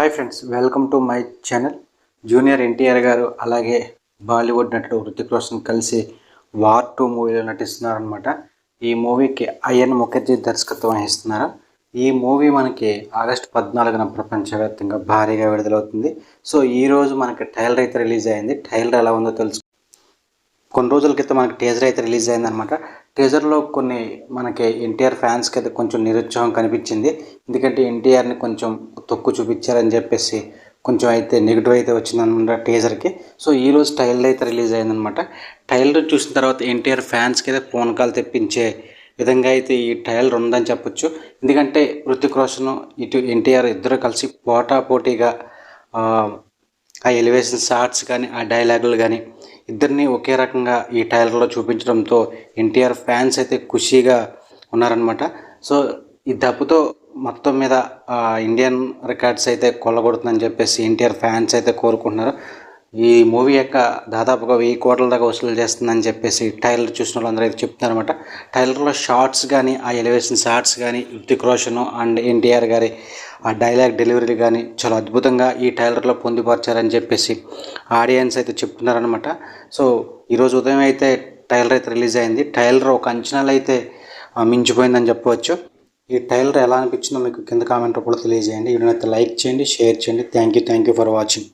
Hi friends welcome to my channel junior NTR గారు అలాగే బాలీవుడ్ నటుడు హృతిక్ రోషన్ కలిసి వార్ టూ మూవీలో నటిస్తున్నారనమాట ఈ మూవీకి అయ్యన్ ముఖర్జీ దర్శకత్వం వహిస్తున్నారు. ఈ మూవీ మనకి ఆగస్టు పద్నాలుగున ప్రపంచవ్యాప్తంగా భారీగా విడుదలవుతుంది. సో ఈ రోజు మనకి ట్రైలర్ అయితే రిలీజ్ అయింది. ట్రైలర్ ఎలా ఉందో తెలుసు కొన్ని రోజుల క్రితం మనకి టీజర్ అయితే రిలీజ్ అయిందనమాట టీజర్లో కొన్ని మనకి ఎన్టీఆర్ ఫ్యాన్స్కి అయితే కొంచెం నిరుత్సాహం కనిపించింది. ఎందుకంటే ఎన్టీఆర్ని కొంచెం తొక్కు చూపించారని చెప్పేసి కొంచెం అయితే నెగిటివ్ అయితే వచ్చిందనమాట టీజర్కి. సో ఈరోజు టైలర్ అయితే రిలీజ్ అయిందనమాట. టైలర్ చూసిన తర్వాత ఎన్టీఆర్ ఫ్యాన్స్కి అయితే ఫోన్ కాల్ తెప్పించే విధంగా అయితే ఈ ట్రైలర్ ఉందని చెప్పొచ్చు. ఎందుకంటే ఋతిక్ రోషన్ ఇటు ఎన్టీఆర్ ఇద్దరు కలిసి పోటాపోటీగా ఆ, ఆ ఎలివేషన్ షార్ట్స్ కానీ ఆ డైలాగులు కానీ ఇద్దరిని ఒకే రకంగా ఈ ట్రైలర్లో చూపించడంతో ఎన్టీఆర్ ఫ్యాన్స్ అయితే ఖుషీగా ఉన్నారనమాట. సో ఈ దెబ్బతో మొత్తం మీద ఇండియన్ రికార్డ్స్ అయితే కొల్లగొడుతుందని చెప్పేసి ఎన్టీఆర్ ఫ్యాన్స్ అయితే కోరుకుంటున్నారు. ఈ మూవీ యొక్క దాదాపుగా వెయ్యి కోట్ల దాకా వసూలు చేస్తుందని చెప్పేసి టైలర్ చూసిన వాళ్ళందరూ అయితే చెప్తున్నారన్నమాట. టైలర్లో షార్ట్స్ కానీ ఆ ఎలివేషన్ షార్ట్స్ కానీ ఋతిక్ రోషన్ అండ్ ఎన్టీఆర్ గారి ఆ డైలాగ్ డెలివరీ కానీ చాలా అద్భుతంగా ఈ టైలర్లో పొందుపరిచారని చెప్పేసి ఆడియన్స్ అయితే చెప్తున్నారనమాట సో ఈరోజు ఉదయం అయితే టైలర్ అయితే రిలీజ్ అయింది. టైలర్ ఒక అంచనాలు అయితే మించిపోయిందని చెప్పవచ్చు. ఈ టైలర్ ఎలా అనిపించిందో మీకు కింద కామెంట్ కూడా తెలియజేయండి. వీడియోని అయితే లైక్ చేయండి షేర్ చేయండి. Thank you thank you for watching